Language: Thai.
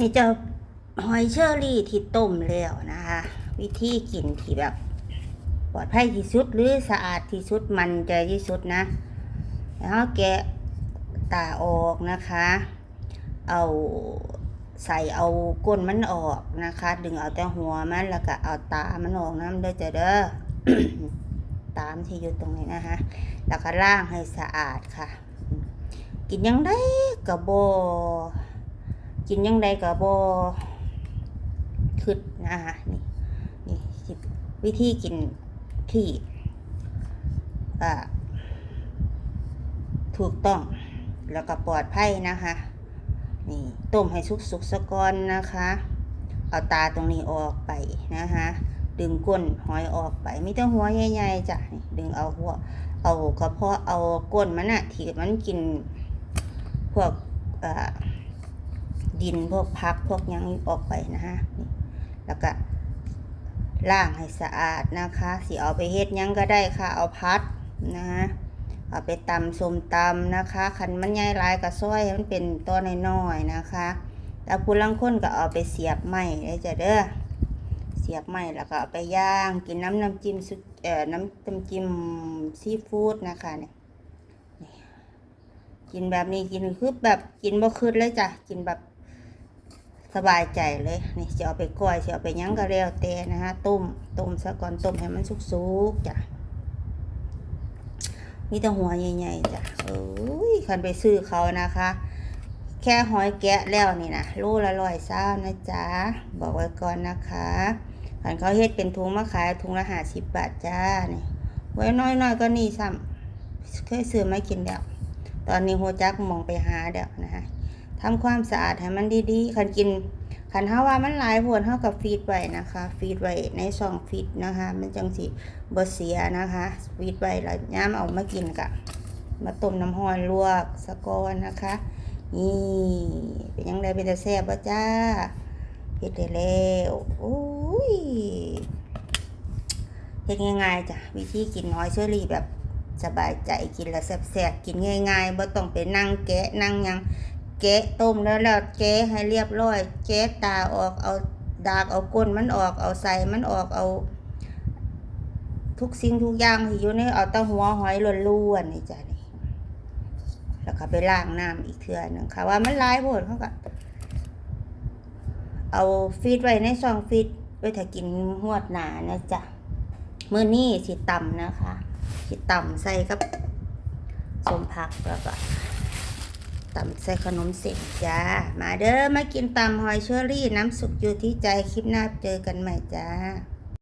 นี่จะหอยเชอรี่ที่ต้มแล้วนะคะ วิธีกินที่แบบ ปลอดภัยที่สุดหรือสะอาดที่สุดมันใจที่สุดนะ แล้วแกะตาออกนะคะ เอาใส่เอาก้นมันออกนะคะ ดึงเอาแต่หัวมันแล้วก็เอาตามันออกน้ำเด้อจะเด้อตามที่อยู่ตรงนี้นะคะแล้วก็ล้างให้สะอาดค่ะ กินยังได้กระโบ กินยังไดกระบขึ้นนะคะนี่นี่สิวิธีกินที่ถูกต้องแล้วก็ปลอดภัยนะคะนี่ต้มให้สุกๆสะก่อนนะคะ เอาตาตรงนี้ออกไปนะคะ ดึงก้นหอยออกไปไม่ต้องหัวใหญ่ๆจ้ะดึงเอาหัวเอากระเพาะเอาก้นมันอะที่มันกินพวกอ่อ ดินพวกพักพวกยังออกไปนะฮะแล้วก็ล้างให้สะอาดนะคะสิเอาไปเฮ็ดยังก็ได้ค่ะ เอาพัดนะฮะเอาไปตำส้มตำนะคะคันมันใหญ่ลายก็ซอยให้มันเป็นตัวน้อยๆนะคะแล้วผู้ลังคนก็เอาไปเสียบไม้ได้จะเด้อเสียบไม้แล้วก็เอาไปย่างกินน้ำน้ำจิ้มซุเอ่อน้ำน้ำจิ้มซีฟู้ดนะคะเนี่ยกินแบบนี้กินคือแบบกินบ่คืดเลยจ้ะกินแบบ สบายใจเลยนี่จะเอาไปก้อยจะเอาไปยั้งก็แล้วแต่นะฮะต้มต้มซะก่อนต้มให้มันสุกๆจ้ะมีแต่หัวใหญ่ๆจ้ะเอ้ยคันไปซื้อเขานะคะ แค่หอยแกะแล้วนี่นะโลละร้อยเศร้านะจ๊ะบอกไว้ก่อนนะคะคันเขาเฮ็ดเป็นถุงมาขายถุงละห้าสิบบาทจ้านี่ไว้น้อยๆก็นี่ซ้ำเคยซื้อมากินแล้วตอนนี้โฮจักมองไปหาเด้อนะฮะ ทำความสะอาดให้มันดีๆคันกินคันเฮาว่ามันหลายผลเท่ากับฟีดไว้นะคะ ฟีดไว้ในซองฟีดนะคะ มันจังสิบ่เสียนะคะ ฟีดไว้แล้วย้ำเอามากินกะมาต้มน้ำห้อนลวกสะกอนนะคะ นี่เป็นยังไงเป็นตาแซ่บบ่จ้าเฮ็ดได้แล้วโอ้ยเฮ็ดง่ายๆจ้ะวิธีกินหอยเชอรี่แบบสบายใจกินแล้วแซ่บๆกินง่ายๆบ่ต้องไปนั่งแกะนั่งยัง แกะต้มแล้วแล้วแกะให้เรียบร้อย แกะตาออกเอาดากเอาก้นมันออกเอาใส่มันออกเอา ทุกสิ่งทุกอย่างที่อยู่ในเอาตั้งหัวหอยล้วนๆนี่จ้ะนี่แล้วก็ไปล้างน้ำอีกเทื่อหนึงค่ะว่ามันหลายโพดเขาก็เอาฟีดไว้ในซองฟีดไว้ถ้ากินหวดหนานะจ๊ะเมื้อนี้สิต่ำนะคะที่ต่ำใส่กับสมผักแล้วก็ ตำใส่ขนมเสร็จจ้า มาเด้อมากินตำหอยเชอรี่น้ำสุกอยู่ที่ใจคลิปหน้าเจอกันใหม่จ้า